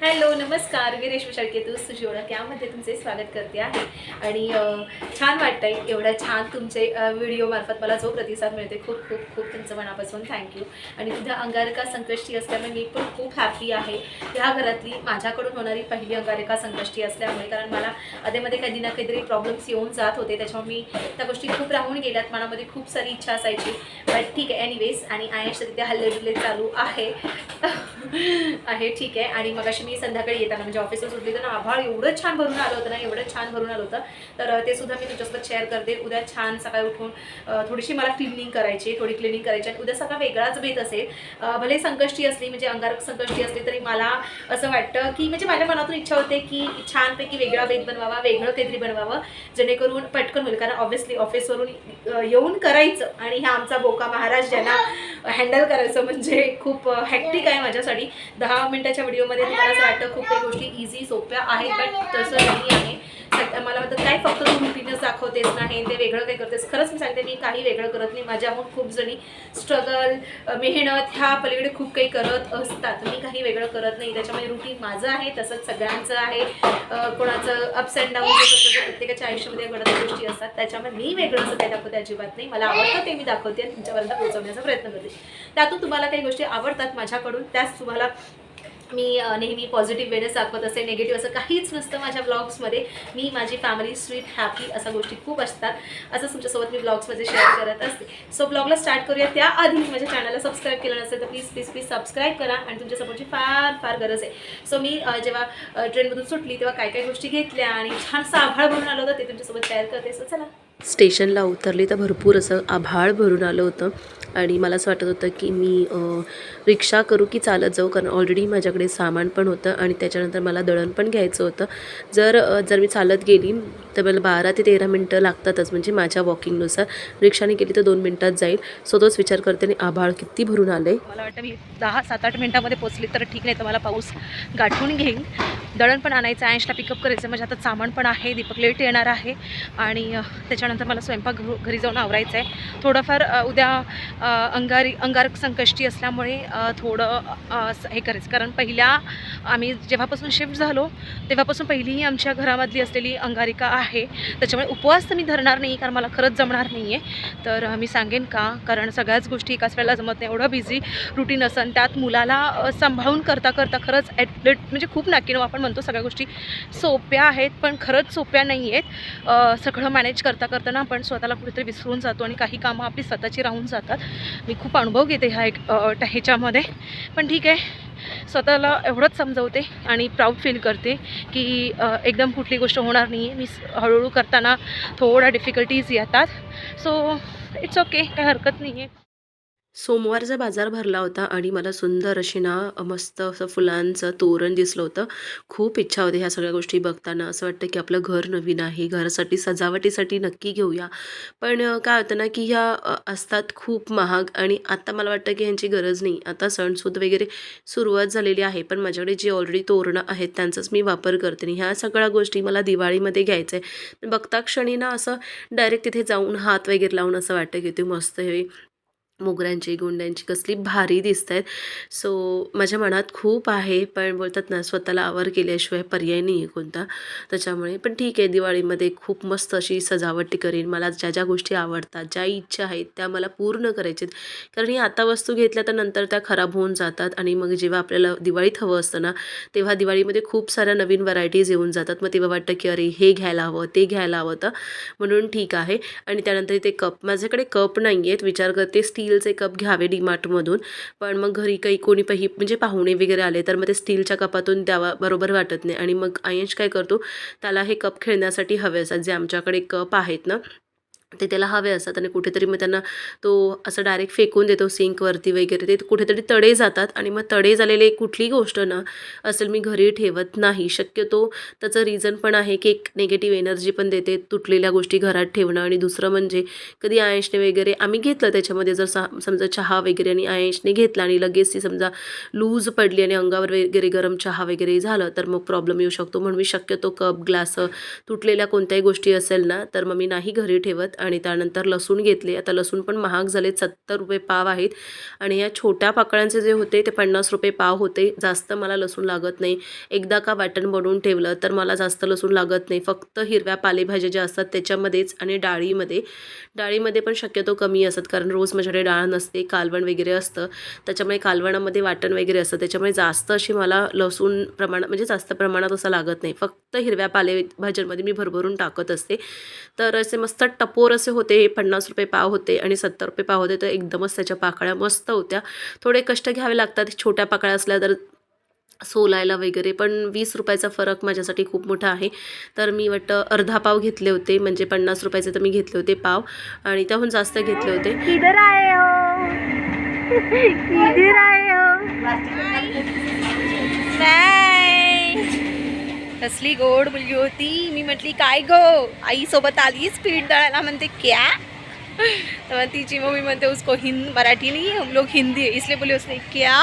Hello नमस्कार. गिरीश रेशमी Shelke sushi ओळख यामध्ये तुमचे स्वागत करते आहे. आणि छान वाटतंय एवढ्या छान तुमचे व्हिडिओमार्फत मला जो प्रतिसाद मिळते खूप खूप खूप तुमचं मनापासून थँक्यू आणि तुझ्या अंगारिका संकष्टी असल्यामुळे मी पण खूप हॅपी आहे. ह्या घरातली माझ्याकडून होणारी पहिली अंगारिका संकष्टी असल्यामुळे कारण मला अधेमध्ये कधी ना काहीतरी प्रॉब्लेम्स येऊन जात होते. त्याच्यामुळे मी त्या गोष्टी खूप राहून गेल्यात. मनामध्ये खूप सारी इच्छा असायची. बट ठीक आहे एनिवेज आणि आयश तिथे हल्ले चालू आहे. आहे ठीक आहे. आणि मग अशी मी संध्याकाळी येताना म्हणजे ऑफिसला सुटली तर ना आभाळ एवढं छान भरून आलं होतं ना एवढं छान भरून आलं होतं. तर ते सुद्धा मी तुमच्यासोबत शेअर करते. उद्या छान सकाळी उठून थोडीशी मला क्लिनिंग करायची थोडी क्लिनिंग करायची आणि उद्या सगळा वेगळाच बेत असेल. भले संकष्टी असली म्हणजे अंगारक संकष्टी असली तरी मला असं वाटतं की म्हणजे माझ्या मनातून इच्छा होते की छानपैकी वेगळा बेत बनवावा वेगळं काहीतरी बनवावं जेणेकरून पटकन होईल. कारण ऑब्व्हियसली ऑफिसवरून येऊन करायचं आणि हा आमचा बोका महाराज ज्यांना हँडल करायचं म्हणजे खूप हॅक्टिक आहे माझ्यासाठी. दहा मिनिटाच्या व्हिडिओमध्ये तुम्हाला असं वाटतं खूप काही गोष्टी इझी सोप्या आहेत बट तसं नाही आहे. मला वाटतं काय फक्त तू रुटीनच दाखवतेस नाही ते वेगळं काही करतेस. खरंच मी सांगते मी काही वेगळं करत नाही. माझ्याहून खूप जणी स्ट्रगल मेहनत ह्या पलीकडे खूप काही करत असतात. मी काही वेगळं करत नाही. त्याच्यामध्ये रुटीन माझं आहे तसंच सगळ्यांचं आहे. कोणाचं अप्स अँड डाऊन प्रत्येकाच्या आयुष्यामध्ये घडत गोष्टी असतात. त्याच्यामध्ये मी वेगळं असं काही दाखवते अजिबात नाही. मला आवडतं ते मी दाखवते आणि तुमच्यापर्यंत पोहोचवण्याचा प्रयत्न करते. त्यातून तुम्हाला काही गोष्टी आवडतात माझ्याकडून त्याच तुम्हाला मी नेहमी पॉझिटिव्ह वेनेस दाखवत असते निगेटिव्ह असं काहीच नसतं माझ्या ब्लॉग्समध्ये मी माझी फॅमिली स्वीट हॅपी अशा गोष्टी खूप असतात. असंच तुमच्यासोबत मी ब्लॉग्समध्ये शेअर करत असते. सो ब्लॉगला स्टार्ट करूया. त्याआधी माझ्या चॅनलला सबस्क्राईब केलं नसेल तर प्लीज प्लीज प्लीज सबस्क्राईब करा आणि तुमच्या सपोर्टची फार फार गरज आहे. सो मी जेव्हा ट्रेनमधून सुटली तेव्हा काय काय गोष्टी घेतल्या आणि छान आभाळ भरून आलं होतं ते तुमच्यासोबत शेअर करते. सो चला. स्टेशनला उतरली तर भरपूर असं आभाळ भरून आलं होतं. आणि मला असं वाटत होतं की मी रिक्षा करू की चालत जाऊ? कारण ऑलरेडी माझ्याकडे सामान पण होतं आणि त्याच्यानंतर मला दळण पण घ्यायचं होतं. जर जर मी चालत गेली तर मला बारा ते तेरा मिनटं लागतातच. म्हणजे माझ्या वॉकिंगनुसार रिक्षाने गेली तर दोन मिनटात जाईल. सो तोच विचार करते आणि आभाळ किती भरून आलं आहे मला वाटतं मी दहा सात आठ मिनटामध्ये पोचली तर ठीक नाही तर मला पाऊस गाठून घेईल. दळण पण आणायचं ऐंशला पिकअप करायचं म्हणजे आता सामान पण आहे. दीपक लेट येणार आहे. आणि त्याच्यानंतर मला स्वयंपाक घरी जाऊन आवरायचं आहे. थोडंफार उद्या अंगारी अंगारक संकष्टी असल्यामुळे थोडं हे करायचं. कारण पहिल्या आम्ही जेव्हापासून शिफ्ट झालो तेव्हापासून पहिली ही आमच्या घरामधली असलेली अंगारिका आहे. आहे. त्याच्यामुळे उपवास तर मी धरणार नाही कारण मला खरंच जमणार नाही आहे तर मी सांगेन का? कारण सगळ्याच गोष्टी एकाच वेळेला जमत नाही. एवढं बिझी रुटीन असन त्यात मुलाला सांभाळून करता करता खरंच ॲटलेट म्हणजे खूप नाकीनो आपण म्हणतो सगळ्या गोष्टी सोप्या आहेत पण खरंच सोप्या नाही आहेत सगळं मॅनेज करता करताना आपण स्वतःला कुठेतरी विसरून जातो आणि काही कामं आपली स्वतःची राहून जातात. मी खूप अनुभव घेते ह्या एक ह्याच्यामध्ये. पण ठीक आहे. स्वतःला एवढंच समजवते आणि प्राऊड फील करते की एकदम कुठली गोष्ट होणार नाही आहे मी हळूहळू करताना थोड्या डिफिकल्टीज येतात. सो इट्स ओके काही हरकत नाही आहे सोमवारचा बाजार भरला होता आणि मला सुंदर अशी ना मस्त असं फुलांचं तोरण दिसलं होतं. खूप इच्छा होती ह्या सगळ्या गोष्टी बघताना. असं वाटतं की आपलं घर नवीन आहे. घरासाठी सजावटीसाठी नक्की घेऊया. पण काय होतं ना की ह्या असतात खूप महाग आणि आता मला वाटतं की ह्यांची गरज नाही. आता सणसूद वगैरे सुरुवात झालेली आहे पण माझ्याकडे जी ऑलरेडी तोरणं आहेत त्यांचाच मी वापर करते आणि ह्या सगळ्या गोष्टी मला दिवाळीमध्ये घ्यायचं आहे बघता क्षणी ना असं डायरेक्ट तिथे जाऊन हात वगैरे लावून असं वाटतं की ते मस्त हे मोगऱ्यांची गोंड्यांची कसली भारी दिसत आहेत सो माझ्या मनात खूप आहे पण बोलतात ना स्वतःला आवर केल्याशिवाय पर्याय नाही आहे कोणता. त्याच्यामुळे पण ठीक आहे दिवाळीमध्ये खूप मस्त अशी सजावटी करेन. मला ज्या ज्या गोष्टी आवडतात ज्या इच्छा आहेत त्या मला पूर्ण करायच्यात कारण ही आता वस्तू घेतल्या तर नंतर त्या खराब होऊन जातात. आणि मग जेव्हा आपल्याला दिवाळीत हवं असतं ना तेव्हा दिवाळीमध्ये खूप साऱ्या नवीन व्हरायटीज येऊन जातात. मग तेव्हा वाटतं की अरे हे घ्यायला हवं ते घ्यायला हवं. तर म्हणून ठीक आहे. आणि त्यानंतर इथे कप माझ्याकडे कप नाही आहेत विचार करते स्टीलचे कप घ्यावे डीमार्टमधून. पण मग घरी काही कोणी पही म्हणजे पाहुणे वगैरे आले तर मग ते स्टीलच्या कपातून द्यावा बरोबर वाटत नाही. आणि मग आयंश काय करतो त्याला हे कप खेळण्यासाठी हवे असतात जे आमच्याकडे कप आहेत ना. ते त्याला हवे असतात आणि कुठेतरी मग त्यांना तो असं डायरेक्ट फेकून देतो सिंकवरती वगैरे. ते कुठेतरी तडे जातात आणि मग तडे झालेले कुठली गोष्ट ना असेल मी घरी ठेवत नाही. शक्यतो त्याचं रिझन पण आहे की एक निगेटिव्ह एनर्जी पण देते तुटलेल्या गोष्टी घरात ठेवणं आणि दुसरं म्हणजे कधी आयशने वगैरे आम्ही घेतलं त्याच्यामध्ये जर सा समजा चहा वगैरे आणि आयशने घेतला आणि लगेच ती समजा लूज पडली आणि अंगावर वगैरे गरम चहा वगैरे झालं तर मग प्रॉब्लेम येऊ शकतो. म्हणून मी शक्यतो कप ग्लास तुटलेल्या कोणत्याही गोष्टी असेल ना तर मग मी नाही घरी ठेवत. आणि त्यानंतर लसूण घेतले. आता लसूण पण महाग झाले सत्तर रुपये पाव आहेत. आणि या छोट्या पाकळ्यांचे जे होते ते पन्नास रुपये पाव होते. जास्त मला लसूण लागत नाही. एकदा का वाटण बनवून ठेवलं तर मला जास्त लसूण लागत नाही. फक्त हिरव्या पालेभाज्या ज्या असतात त्याच्यामध्येच आणि डाळीमध्ये. डाळीमध्ये पण शक्यतो कमी असतात कारण रोज माझ्याकडे डाळ नसते कालवण वगैरे असतं. त्याच्यामुळे कालवणामध्ये वाटण वगैरे असतं. त्याच्यामुळे जास्त अशी मला लसूण प्रमाणात म्हणजे जास्त प्रमाणात असं लागत नाही. फक्त हिरव्या पालेभाज्यांमध्ये मी भरभरून टाकत असते. तर असे मस्त टपोर असे होते हे पन्नास रुपये पाव होते आणि सत्तर रुपये पाव होते तर एकदमच त्याच्या पाकळ्या मस्त होत्या. थोडे कष्ट घ्यावे लागतात छोट्या पाकळ्या असल्या तर सोलायला वगैरे पण वीस रुपयाचा फरक माझ्यासाठी खूप मोठा आहे. तर मी वाटतं अर्धा पाव घेतले होते म्हणजे पन्नास रुपयाचे तर मी घेतले होते पाव आणि त्याहून जास्त घेतले होते. हो? हो? कसली गोड मुलगी होती. मी म्हटली काय गो? आईसोबत आलीस पीठ दळायला? म्हणते क्या? तर तिची मम्मी म्हणते उसको हिंद मराठी नहीं हम लोग हिंदी है. इसलिए बोले उसने क्या?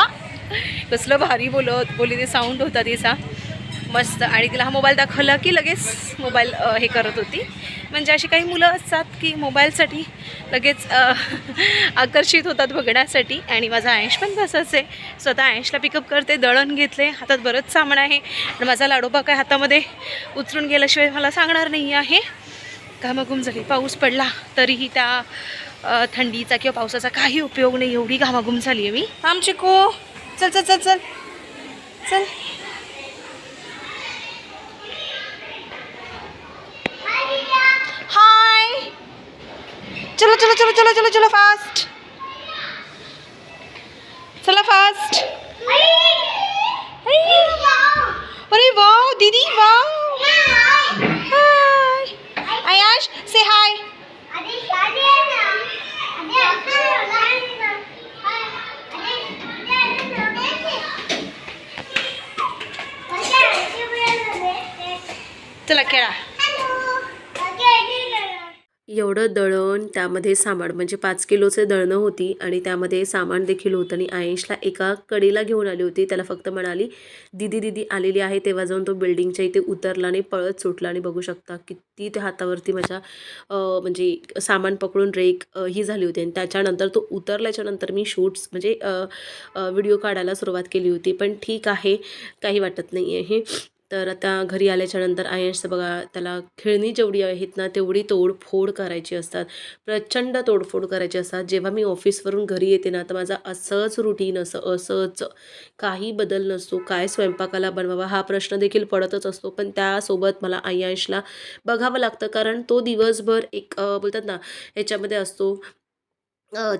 कसलं भारी बोलत बोली ते साऊंड होता तिचा. मस्त. आणि तिला हा मोबाईल दाखवला की लगेच मोबाईल हे करत होती. म्हणजे अशी काही मुलं असतात की मोबाईलसाठी लगेच आकर्षित होतात बघण्यासाठी. आणि माझा आयश पण तसंच आहे. स्वतः आयशला पिकअप करते दळण घेतले. हातात बरंच सामान आहे. आणि माझा लाडोबा काय हातामध्ये उचलून गेल्याशिवाय मला सांगणार नाही आहे. घामाघूम झाली पाऊस पडला तरीही त्या थंडीचा किंवा पावसाचा काही उपयोग नाही. एवढी घामाघूम झाली आहे मी. आमची को चल चल चल चल. चल हाय चलो चलो चलो चलो चलो चलो फास्ट चला फास्ट अरे वाव दीदी वाव हाय आयाश से हाय चला खेळा एवढं दळण त्यामध्ये सामान म्हणजे पाच किलोचे दळणं होती आणि त्यामध्ये सामान देखील होतं आणि आयेशला एका कडेला घेऊन आली होती. त्याला फक्त म्हणाली दिदी दिदी आलेली आहे तेव्हा जाऊन तो बिल्डिंगच्या इथे उतरला आणि पळत सुटला आणि बघू शकता किती त्या हातावरती माझ्या म्हणजे सामान पकडून रेक ही झाली होती. आणि त्याच्यानंतर तो उतरल्याच्यानंतर मी शूट्स म्हणजे व्हिडिओ काढायला सुरुवात केली होती. पण ठीक आहे काही वाटत नाही आहे तर आता घरी आल्याच्यानंतर आयन्सचं बघा त्याला खेळणी जेवढी आहेत ना तेवढी तोडफोड करायची असतात. प्रचंड तोडफोड करायची असतात. जेव्हा मी ऑफिसवरून घरी येते ना तर माझा असंच रुटीन असं असंच. काही बदल नसतो. काय स्वयंपाकाला बनवावा हा प्रश्न देखील पडतच असतो. पण त्यासोबत मला आयांशला बघावं लागतं. कारण तो दिवसभर एक बोलतात ना ह्याच्यामध्ये असतो.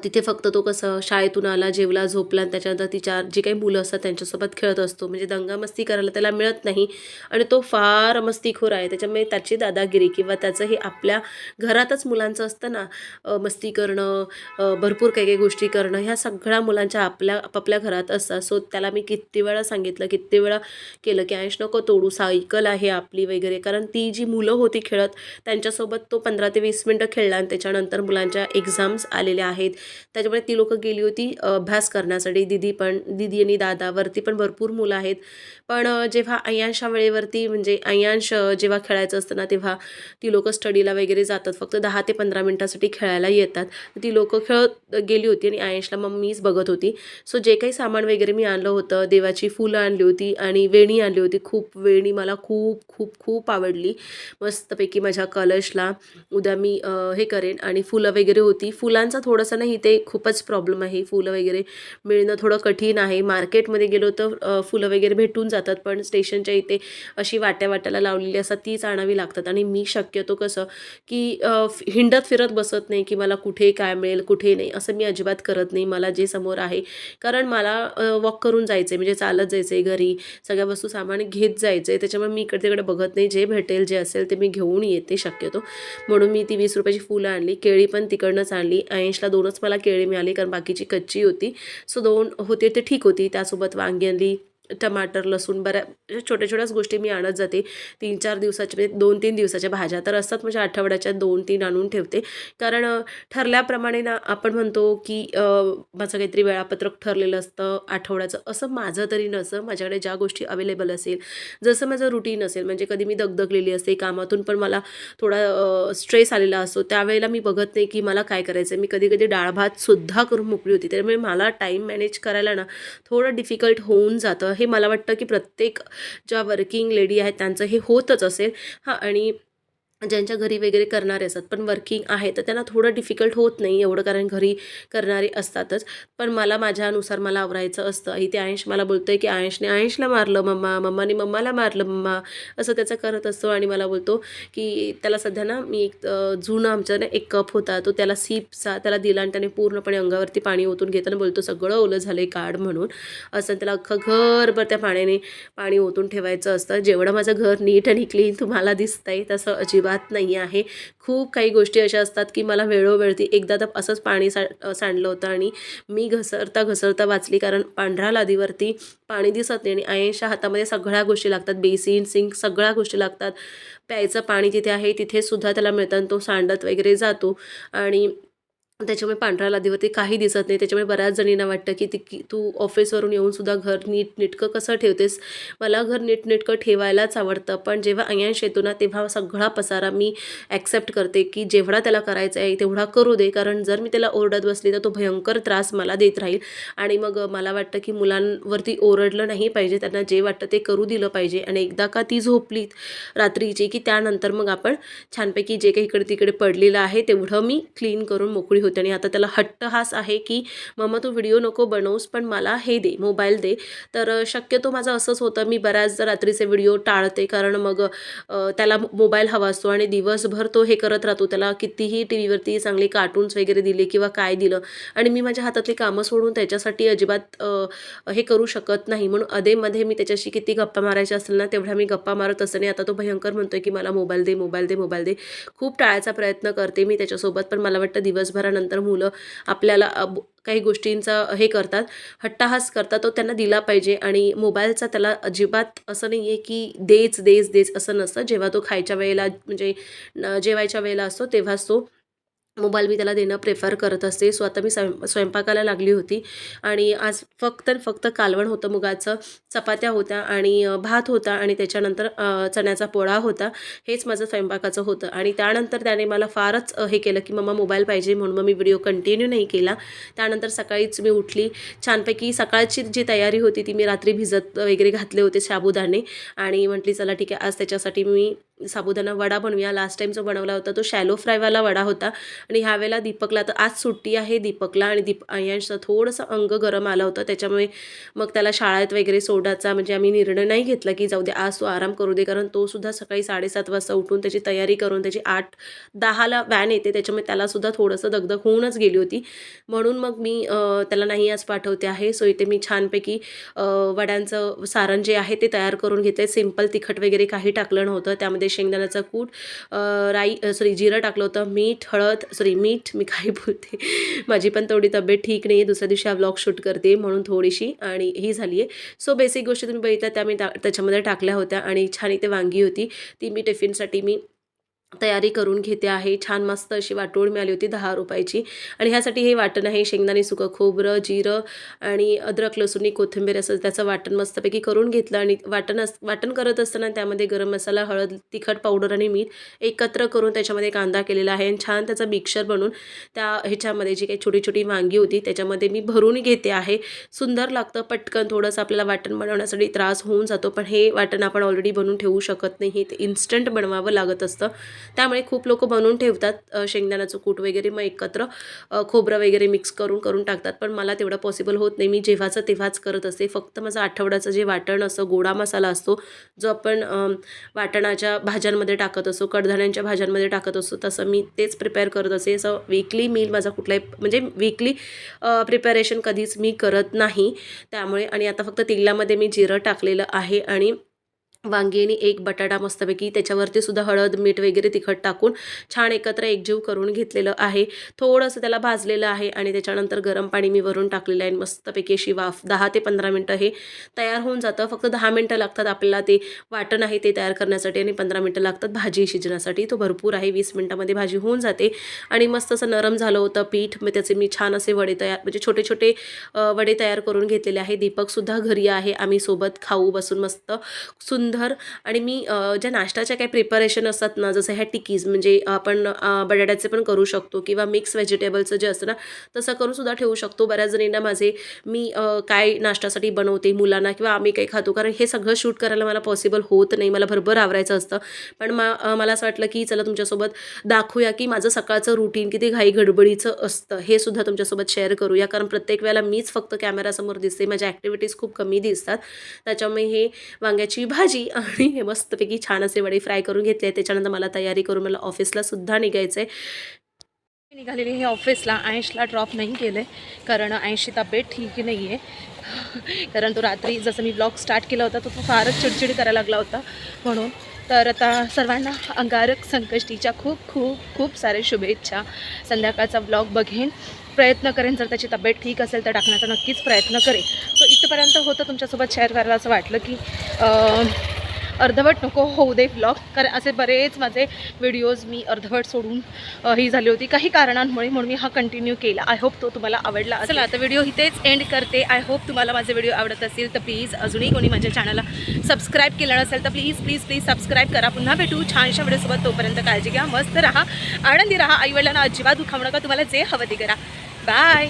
तिथे फक्त तो कसं शाळेतून आला जेवला झोपला आणि त्याच्यानंतर तिच्या जी काही मुलं असतात त्यांच्यासोबत खेळत असतो. म्हणजे दंगामस्ती करायला त्याला मिळत नाही आणि तो फार मस्तीखोर आहे. त्याच्यामुळे त्याची दादागिरी किंवा त्याचं हे आपल्या घरातच मुलांचं असतं ना मस्ती करणं भरपूर काही काही गोष्टी करणं ह्या सगळ्या मुलांच्या आपल्या आपापल्या घरात असतात. सो त्याला मी किती वेळा सांगितलं किती वेळा केलं की आयुष नको तोडू सायकल आहे आपली वगैरे. कारण ती जी मुलं होती खेळत त्यांच्यासोबत तो पंधरा ते वीस मिनटं खेळला आणि त्याच्यानंतर मुलांच्या एक्झाम्स आलेल्या आहेत. त्याच्यामुळे ती लोकं गेली होती अभ्यास करण्यासाठी. दिदी पण दिदी आणि दादावरती पण भरपूर मुलं आहेत. पण जेव्हा अयांशा वेळेवरती म्हणजे अयांश जेव्हा खेळायचं असतं ना तेव्हा ती लोकं स्टडीला वगैरे जातात. फक्त दहा ते पंधरा मिनटासाठी खेळायला येतात. ती लोकं खेळत गेली होती आणि अयांशला मग मीच बघत होती. सो जे काही सामान वगैरे मी आणलं होतं देवाची फुलं आणली होती आणि वेणी आणली होती. खूप वेणी मला खूप खूप खूप आवडली. मस्तपैकी माझ्या कलशला उद्या मी हे करेन आणि फुलं वगैरे होती. फुलांचा थोडंसं नाही ते खूपच प्रॉब्लेम आहे. फुलं वगैरे मिळणं थोडं कठीण आहे. मार्केटमध्ये गेलो तर फुलं वगैरे भेटून जातात पण स्टेशनच्या इथे अशी वाट्या वाट्याला लावलेली असतात तीच आणावी लागतात. आणि मी शक्यतो कसं की हिंडत फिरत बसत नाही की मला कुठे काय मिळेल कुठे नाही असं मी अजिबात करत नाही. मला जे समोर आहे कारण मला वॉक करून जायचं आहे म्हणजे चालत जायचं आहे घरी सगळ्या वस्तू सामान घेत जायचं आहे त्याच्यामुळे मी इकडे तिकडे बघत नाही. जे भेटेल जे असेल ते मी घेऊन येते शक्यतो. म्हणून मी ती वीस रुपयाची फुलं आणली केळी पण तिकडनंच आणली. ऐंशीला दोनच मला केळी मिळाली कारण बाकीची कच्ची होती. सो दोन होते ते ठीक होती. त्यासोबत वांगी आणली. टमाटर लसूण बऱ्या अशा छोट्या छोट्याच गोष्टी मी आणत जाते. तीन चार दिवसाच्या म्हणजे दोन तीन दिवसाच्या भाज्या तर असतात म्हणजे आठवड्याच्या दोन तीन आणून ठेवते. कारण ठरल्याप्रमाणे ना आपण म्हणतो की माझं काहीतरी वेळापत्रक ठरलेलं असतं आठवड्याचं. असं माझं तरी नसं. माझ्याकडे ज्या गोष्टी अवेलेबल असेल जसं माझं रुटीन असेल म्हणजे कधी मी दगदगलेली असते कामातून पण मला थोडा स्ट्रेस आलेला असतो त्यावेळेला मी बघत नाही की मला काय करायचं आहे मी कधी कधी डाळ भातसुद्धा करून मोकळी होती. त्यामुळे मला टाईम मॅनेज करायला ना थोडं डिफिकल्ट होऊन जातं. हे मला वाटतं की प्रत्येक ज्या वर्किंग लेडी आहेत त्यांचं हे होतच असेल. हां आणि ज्यांच्या घरी वगैरे करणारे असतात पण वर्किंग आहे तर त्यांना थोडं डिफिकल्ट होत नाही एवढं कारण घरी करणारे असतातच. पण मला माझ्यानुसार मला आवरायचं असतं. इथे आयंश मला बोलतो आहे की आयंशने आयंशला मारलं मम्मा मम्माने मम्माला मारलं मम्मा असं त्याचं करत असतो आणि मला बोलतो की त्याला सध्या ना मी एक अ, जुनं आमचं ना एक कप होता तो त्याला सीपचा त्याला दिला आणि त्याने पूर्णपणे अंगावरती पाणी ओतून घेताना बोलतो सगळं ओलं झालं आहे काढ म्हणून. असं त्याला अख्खं घरभर त्या पाण्याने पाणी ओतून ठेवायचं असतं. जेवढं माझं घर नीट आणि क्लीन तुम्हाला आहे तसं अजिबात नाही आहे. खूप काही गोष्टी अशा असतात की मला वेळोवेळी एकदा तर असंच पाणी सा सांडलं होतं आणि मी घसरता घसरता वाचली. कारण पांढऱ्या लादीवरती पाणी दिसत नाही आणि आयेशा हातामध्ये सगळ्या गोष्टी लागतात. बेसिन सिंक सगळ्या गोष्टी लागतात. प्यायचं पाणी तिथे आहे तिथे सुद्धा त्याला मिळतं आणि तो सांडत वगैरे जातो. आणि त्याच्यामुळे पांढऱ्या लादीवरती काही दिसत नाही. त्याच्यामुळे बऱ्याच जणींना वाटतं की ती की तू ऑफिसवरून येऊनसुद्धा घर नीटनेटकं कसं ठेवतेस? मला घर नीटनेटकं ठेवायलाच आवडतं. पण जेव्हा अयांश येतो ना तेव्हा सगळा पसारा मी ॲक्सेप्ट करते की जेवढा त्याला करायचा आहे तेवढा करू दे. कारण जर मी त्याला ओरडत बसली तर तो भयंकर त्रास मला देत राहील. आणि मग मला वाटतं की मुलांवरती ओरडलं नाही पाहिजे. त्यांना जे वाटतं ते करू दिलं पाहिजे. आणि एकदा का ती झोपली रात्रीची की त्यानंतर मग आपण छानपैकी जे काही इकडे तिकडे पडलेलं आहे तेवढं मी क्लीन करून मोकळी होते आणि आता त्याला हट्टहास आहे की मम्मा तू व्हिडिओ नको बनवूस पण मला हे दे मोबाईल दे. तर शक्यतो माझं असंच होतं. मी बऱ्याचदा रात्रीचे व्हिडिओ टाळते कारण मग त्याला मोबाईल हवा असतो आणि दिवसभर तो हे करत राहतो. त्याला कितीही टी व्हीवरती चांगले कार्टून्स वगैरे दिले किंवा काय दिलं आणि मी माझ्या हातातली कामं सोडून त्याच्यासाठी अजिबात हे करू शकत नाही. म्हणून अधेमध्ये मी त्याच्याशी किती गप्पा मारायच्या असेल ना तेवढ्या मी गप्पा मारत असते. आणि आता तो भयंकर म्हणतोय की मला मोबाईल दे मोबाईल दे मोबाईल दे. खूप टाळायचा प्रयत्न करते मी त्याच्यासोबत पण मला वाटतं दिवसभर झाल्यानंतर मुलं आपल्याला काही गोष्टींचा हे करतात हट्टाहास करतात तो त्यांना दिला पाहिजे आणि मोबाईलचा त्याला अजिबात असं नाही आहे की देच देच देच असं नसतं. जेव्हा तो खायच्या वेळेला म्हणजे जेवायच्या वेळेला असतो तेव्हाच तो मोबाईल मी त्याला देणं प्रेफर करत असते. सो आता मी स्वयं स्वयंपाकाला लागली होती. आणि आज फक्त फक्त कालवण होतं मुगाचं. चपात्या होत्या आणि भात होता आणि त्याच्यानंतर चण्याचा पोळा होता. हेच माझं स्वयंपाकाचं होतं. आणि त्यानंतर त्याने मला फारच हे केलं की मम्मा मोबाईल पाहिजे म्हणून मग मी व्हिडिओ कंटिन्यू नाही केला. त्यानंतर सकाळीच मी उठली. छानपैकी सकाळची जी तयारी होती ती मी रात्री भिजत वगैरे घातले होते साबुदाणे आणि म्हटली चला ठीक आहे आज त्याच्यासाठी मी साबुदाणा वडा बनवूया. लास्ट टाईम जो बनवला होता तो शॅलो फ्रायवाला वडा होता. आणि ह्यावेळेला दीपकला तर आज सुट्टी आहे दीपकला आणि दीप यांचं थोडंसं अंग गरम आलं होतं. त्याच्यामुळे मग त्याला शाळेत वगैरे सोडायचा. म्हणजे आम्ही निर्णय नाही घेतला की जाऊ दे आज तो आराम करू दे. कारण तो सुद्धा सकाळी साडेसात वाजता उठून त्याची तयारी करून त्याची आठ दहाला व्हॅन येते. त्याच्यामुळे त्यालासुद्धा थोडंसं दगदग होऊनच गेली होती. म्हणून मग मी त्याला नाही आज पाठवते आहे. सो इथे मी छानपैकी वड्यांचं सारण जे आहे ते तयार करून घेते. सिंपल तिखट वगैरे काही टाकलं नव्हतं. त्यामध्ये शेंगदाण्याचं कूट राई सॉरी जिरं टाकलं होतं मीठ हळद सॉरी मीठ मी काय बोलते. माझी पण थोडी तब्येत ठीक नाही आहे दुसऱ्या दिवशी हा ब्लॉग शूट करते म्हणून थोडीशी आणि ही झाली आहे सो बेसिक गोष्टी तुम्ही बघितल्या त्या मी टा त्याच्यामध्ये टाकल्या होत्या आणि छान इथे वांगी होती. ती मी टिफिनसाठी मी तयारी करून घेते आहे. छान मस्त अशी वाटोळ मिळाली होती दहा रुपयाची. आणि ह्यासाठी हे वाटण आहे शेंगदाणे सुकं खोबरं जिरं आणि अद्रक लसूण कोथिंबीर असं त्याचं वाटण मस्तपैकी करून घेतलं. आणि वाटण अस वाटण करत असताना त्यामध्ये गरम मसाला हळद तिखट पावडर आणि मीठ एकत्र करून त्याच्यामध्ये कांदा केलेला आहे. आणि छान त्याचा मिक्सर बनवून त्या ह्याच्यामध्ये जी काही छोटी छोटी वांगी होती त्याच्यामध्ये मी भरून घेते आहे. सुंदर लागतं पटकन थोडंसं आपल्याला वाटण बनवण्यासाठी त्रास होऊन जातो. पण हे वाटण आपण ऑलरेडी बनवून ठेवू शकत नाही. हे ते इन्स्टंट बनवावं लागत असतं. त्यामुळे खूप लोक बनवून ठेवतात शेंगदाण्याचं कूट वगैरे मग एकत्र खोबरं वगैरे मिक्स करून करून टाकतात. पण मला तेवढं पॉसिबल होत नाही. मी जेव्हाचं तेव्हाच करत असते. फक्त माझं आठवड्याचं जे वाटण असं गोडा मसाला असतो जो आपण वाटणाच्या भाज्यांमध्ये टाकत असतो कडधान्यांच्या भाज्यांमध्ये टाकत असतो तसं मी तेच प्रिपेअर करत असते. असं वीकली मील माझा कुठलाही म्हणजे वीकली प्रिपरेशन कधीच मी करत नाही. त्यामुळे आणि आता फक्त तेलामध्ये मी जिरं टाकलेलं आहे आणि वांगी आणि एक बटाटा मस्तपैकी त्याच्यावरती सुद्धा हळद मीठ वगैरे तिखट टाकून छान एकत्र एकजीव करून घेतलेलं आहे. थोडंसं त्याला भाजलेलं आहे आणि त्याच्यानंतर गरम पाणी मी वरून टाकलेलं आहे. मस्तपैकी अशी वाफ दहा ते पंधरा मिनटं हे तयार होऊन जातं. फक्त दहा मिनटं लागतात आपल्याला ते वाटण आहे ते तयार करण्यासाठी आणि पंधरा मिनटं लागतात भाजी शिजण्यासाठी. तो भरपूर आहे वीस मिनटामध्ये भाजी होऊन जाते आणि मस्त असं नरम झालं होतं पीठ. मग त्याचे मी छान असे वडे तयार म्हणजे छोटे छोटे वडे तयार करून घेतलेले आहे. दीपकसुद्धा घरी आहे. आम्ही सोबत खाऊ बसून मस्त सुंदर आणि मी ज्या नाश्त्याच्या काही प्रिपरेशन असतात ना जसं ह्या टिकीज म्हणजे आपण बटाट्याचे पण करू शकतो किंवा मिक्स व्हेजिटेबलचं जे असतं ना तसं करून सुद्धा ठेवू शकतो. बऱ्याच जणींना माझे मी काय नाश्त्यासाठी बनवते मुलांना किंवा आम्ही काही खातो. कारण हे सगळं शूट करायला मला पॉसिबल होत नाही. मला भरभर आवरायचं असतं. पण मा मला असं वाटलं की चला तुमच्यासोबत दाखवूया की माझं सकाळचं रुटीन किती घाई गडबडीचं असतं. हे सुद्धा तुमच्यासोबत शेअर करूया. कारण प्रत्येक वेळेला मीच फक्त कॅमेरासमोर दिसते. माझ्या ॲक्टिव्हिटीज खूप कमी दिसतात. त्याच्यामुळे हे वांग्याची भाजी आणि हे मस्तपैकी छान असे वडे फ्राय करून घेतले त्याच्यानंतर मला तयारी करून मला ऑफिसला सुद्धा निघायचं आहे मी निघालेली हे ऑफिसला आयशला ड्रॉप नाही केलं. आहे कारण आयशी तब्येत ठीक नाही आहे कारण तो रात्री जसं मी ब्लॉग स्टार्ट केला होता तो तो फारच चिडचिड करायला लागला होता. म्हणून तर आता सर्वांना अंगारक संकष्टीच्या खूप खूप खूप सारे शुभेच्छा. संध्याकाळचा ब्लॉग बघेन. प्रयत्न करेन. जर त्याची तब्येत ठीक असेल तर टाकण्याचा नक्कीच प्रयत्न करेन. सो इथपर्यंत होतं तुमच्यासोबत शेअर करायला असं वाटलं की अर्धवट नको होऊ दे ब्लॉग कारण असे बरेच माझे व्हिडिओज मी अर्धवट सोडून ही झाली होती. काही कारणांमुळे म्हणून मी हा कंटिन्यू केला. आय होप तो तुम्हाला आवडला असेल. आता व्हिडिओ इथेच एंड करते. आय होप तुम्हाला माझे व्हिडिओ आवडत असेल तर प्लीज अजूनही कोणी माझ्या चॅनलला सबस्क्राईब केलं नसेल तर प्लीज प्लीज प्लीज सबस्क्राईब करा. पुन्हा भेटू. छानशा व्हिडिओसोबत तोपर्यंत काळजी घ्या. मस्त राहा. आनंदी राहा. आईवडिलांना अजिबात दुखावू नका. तुम्हाला जे हवं ते करा. बाय